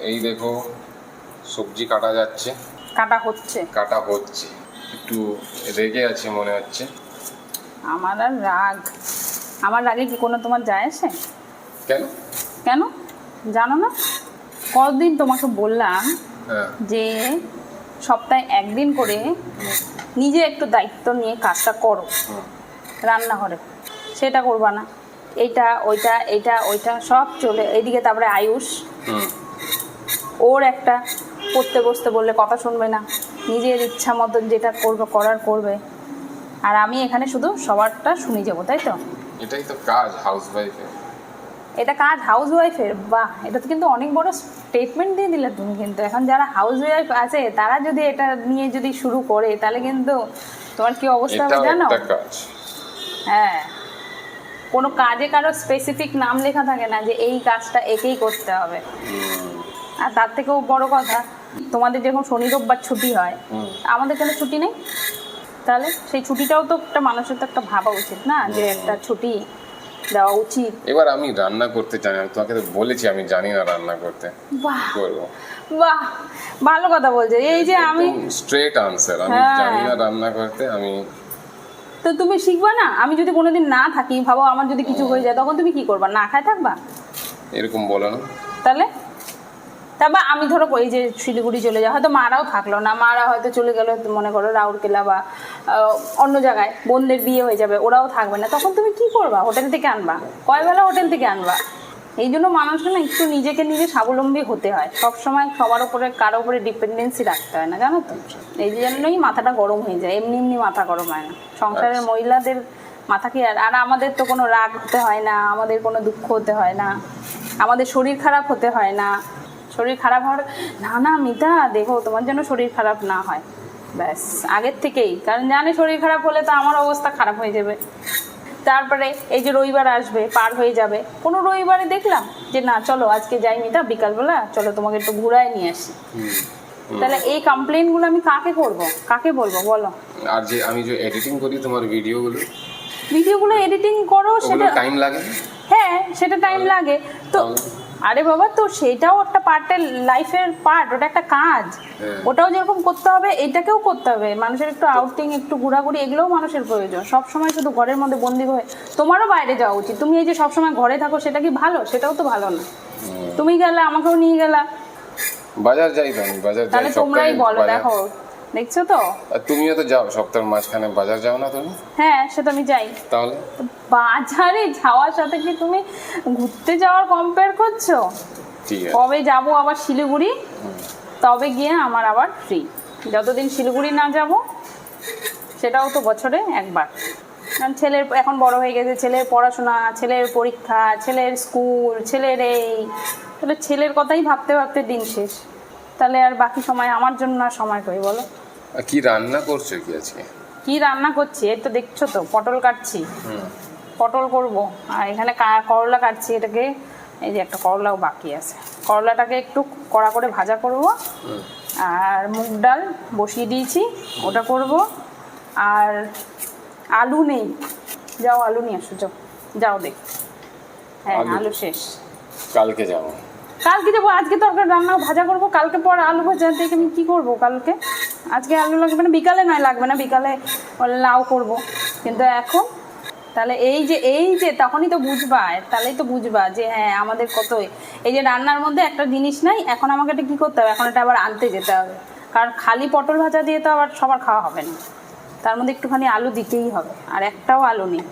এই দেখো সবজি কাটা যাচ্ছে। কাটা হচ্ছে। কাটা হচ্ছে। একটু রেগে আছে মনে হচ্ছে। আমার আর রাগ। আমার রাগে কি কোনো তোমার যায় আসে? কেন? কেন? জানো না? কতদিন তোমাকে বললাম হ্যাঁ। যে সপ্তাহে একদিন করে নিজে একটু দায়িত্ব নিয়ে কাজটা করো। রান্নাঘরে। সেটা করবা না। এইটা ওইটা এইটা ওইটা সব চলে। এইদিকে তারপরে আয়ুষ। ওর একটা পড়তে বসতে বললে কথা শুনবে না। নিজের ইচ্ছা মতন যেটা করবে করার করবে। আর আমি এখানে শুধু সবারটা শুনে যাব তাই তো? এটাই তো কাজ হাউস ওয়াইফের এটা কাজ হাউস ওয়াইফের বাহ! এটা তো কিন্তু অনেক বড় স্টেটমেন্ট দিয়ে দিলে তুমি কিন্তু। এখন যারা হাউস ওয়াইফ আছে তারা যদি এটা নিয়ে যদি শুরু করে তাহলে কিন্তু তোমার কি অবস্থা হবে জানো একটা কাজ। হ্যাঁ। কোনো কাজে কারও স্পেসিফিক নাম লেখা থাকে না যে এই কাজটা একেই করতে হবে। আর তার থেকেও বড় কথা তোমাদের যখন শনি রোববার ছুটি হয়। আমাদের কেন ছুটি নেই? তাহলে সেই ছুটিটাও তো একটা মানুষের তো একটা ভাবা উচিত না যে একটা ছুটি দেওয়া উচিত। এবার আমি রান্না করতে জানি আমি তোমাকে তো বলেছি আমি জানি না রান্না করতে। করব? বাহ ভালো কথা বলছে। এই যে আমি স্ট্রেট আনসার আমি হ্যাঁ। জানি না রান্না করতে আমি তো তুমি শিখবা না? আমি যদি কোনোদিন না থাকি ভাবো আমার যদি কিছু হয়ে যায় তখন তুমি কি করবা? না খায় থাকবা? এরকম বলো না। তাহলে? তারপর আমি ধরো এই যে শিলিগুড়ি চলে যাও হয়তো মারাও থাকল না মারা হয়তো চলে গেলো মনে করো রাউরকেলা বা অন্য জায়গায় বোনদের বিয়ে হয়ে যাবে ওরাও থাকবে না তখন তুমি কি করবা? হোটেল থেকে আনবা? কয়বেলা হোটেল থেকে আনবা? এই জন্য মানুষকে না একটু নিজেকে নিজে স্বাবলম্বী হতে হয় সব সময় সবার উপরে কারও উপরে ডিপেন্ডেন্সি রাখতে হয় না জানো তো? এই জন্যই মাথাটা গরম হয়ে যায় এমনি এমনি মাথা গরম হয় না। সংসারের আচ্ছা। মহিলাদের মাথা কি আর আর আমাদের তো কোনো রাগ হতে হয় না আমাদের কোনো দুঃখ হতে হয় না আমাদের শরীর খারাপ হতে হয় না শরীর খারাপ হওয়ার না না মিতা দেখো তোমার জন্য শরীর খারাপ না হয়। ব্যাস আগের থেকেই। কারণ জানে শরীর খারাপ হলে তো আমার অবস্থা খারাপ হয়ে যাবে। তারপরে এই যে রবিবার আসবে পার হয়ে যাবে। কোনো রবিবারে দেখলাম যে না চলো আজকে যাই মিতা বিকালবেলা চলো তোমাকে একটু ঘুরায় নিয়ে আসি। তাহলে এই কমপ্লেনগুলো আমি কাকে করব? কাকে বলব বলো? আর যে আমি যে এডিটিং করি তোমার ভিডিওগুলো ভিডিওগুলো এডিটিং করো সেটা টাইম লাগে? হ্যাঁ সেটা টাইম লাগে। তো আরে বাবা তো সেটাও একটা পার্টের লাইফের পার্ট ওটা একটা কাজ। হ্যাঁ। ওটাও যেরকম করতে হবে এটাকেও করতে হবে। মানুষের একটু আউটিং একটু ঘোরাঘুরি এগুলোও মানুষের প্রয়োজন। সব সময় শুধু ঘরের মধ্যে বন্দি হয়ে তোমারও বাইরে যাওয়া উচিত। তুমি এই যে সব সময় ঘরে থাকো সেটা কি ভালো? সেটাও তো ভালো না। তুমি গেলে আমাকেও নিয়ে গেলা। বাজার যাই তো আমি বাজার যাই তাহলে তোমরাই বলো দেখো। দেখছ তো? তুমিও তো যাও সপ্তাহের মাঝখানে বাজার যাও না তুমি? হ্যাঁ সেটা আমি যাই। তাহলে? বাজারে যাওয়ার সাথে কি তুমি ঘুরতে যাওয়ার কম্পেয়ার করছ? কবে যাব আবার শিলিগুড়ি? তবে গিয়ে আমার আবার ফ্রি যতদিন শিলিগুড়ি না যাব সেটাও তো বছরে একবার। কারণ ছেলের এখন বড় হয়ে গেছে ছেলের পড়াশোনা ছেলের পরীক্ষা ছেলের স্কুল ছেলের এই। তাহলে ছেলের কথাই ভাবতে ভাবতে দিন শেষ। তাহলে আর বাকি সময় আমার জন্য আর সময় কই বলো? আর কি রান্না করছ কি আজকে? কি রান্না করছি? এই তো দেখছ তো পটল কাটছি। হুম। পটল করব। আর এখানে করলা কাটছি এটাকে এই যে একটা করলাও বাকি আছে। করলাটাকে একটু কড়া করে ভাজা করব। আর মুগ ডাল বসিয়ে দিয়েছি ওটা করব। আর আলু নেই। যাও আলু নিয়ে আসো যাও। যাও দেখ। হ্যাঁ? আলু শেষ। কালকে যাব। কালকে যাব আজকে তো তরকারি রান্না ভাজা করব, কালকে পর আলু ভাজা, দেখে আমি কী করব কালকে। আজকে আলু লাগবে না, বিকালে নয় লাগবে না, বিকালে লাউ করব। কিন্তু এখন, তাহলে এই যে এই যে, তখনই তো বুঝবা, তাহলেই তো বুঝবা যে হ্যাঁ আমাদের কত এই যে রান্নার মধ্যে একটা জিনিস নাই, এখন আমাকে এটা কী করতে হবে? এখন এটা আবার আনতে যেতে হবে। কারণ খালি পটল ভাজা দিয়ে তো আবার সবার খাওয়া হবে না। তার মধ্যে একটুখানি আলু দিতেই হবে, আর একটাও আলু নেই।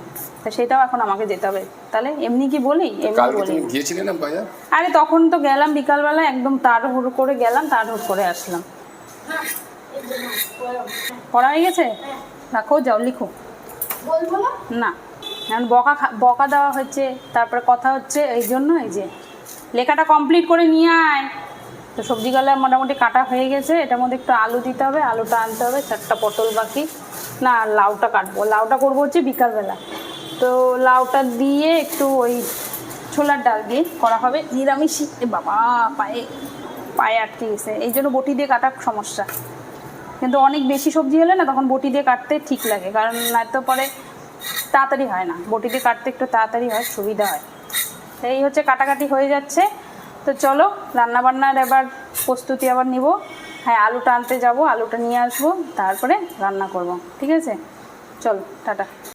তা সেটাও এখন আমাকে যেতে হবে। তাহলে এমনি কি বলি? এমনি বলি। গিয়েছিলে না বাজার? আরে তখন তো গেলাম বিকালবেলা একদম তাড়াহুড়ো করে গেলাম তাড়াহুড়ো করে আসলাম। পড়া হয়ে গেছে? রাখো যাও লিখো। না? না এখন বকা খা- বকা দেওয়া হচ্ছে তারপরে কথা হচ্ছে এই জন্য এই যে লেখাটা কমপ্লিট করে নিয়ে আয়। তো সবজিগুলো মোটামুটি কাটা হয়ে গেছে এটার মধ্যে একটু আলু দিতে হবে আলুটা আনতে হবে চারটা পটল বাকি। না লাউটা কাটবো লাউটা করব হচ্ছে বিকালবেলা। তো লাউটা দিয়ে একটু ওই ছোলার ডাল দিয়ে করা হবে। নিরামিষ বাবা, পায়ে পায়ে আটকে গেছে। এই জন্য বটি দিয়ে কাটা সমস্যা। কিন্তু অনেক বেশি সবজি হলে না তখন বটি দিয়ে কাটতে ঠিক লাগে। কারণ নয়তো পরে তাড়াতাড়ি হয় না। বটি দিয়ে কাটতে একটু তাড়াতাড়ি হয়, সুবিধা হয়। এই হচ্ছে কাটাকাটি হয়ে যাচ্ছে। তো চলো, রান্নাবান্নার এবার প্রস্তুতি আবার নিব। হ্যাঁ আলুটা আনতে যাব, আলুটা নিয়ে আসব, তারপরে রান্না করব। ঠিক আছে? চলো, টাটা।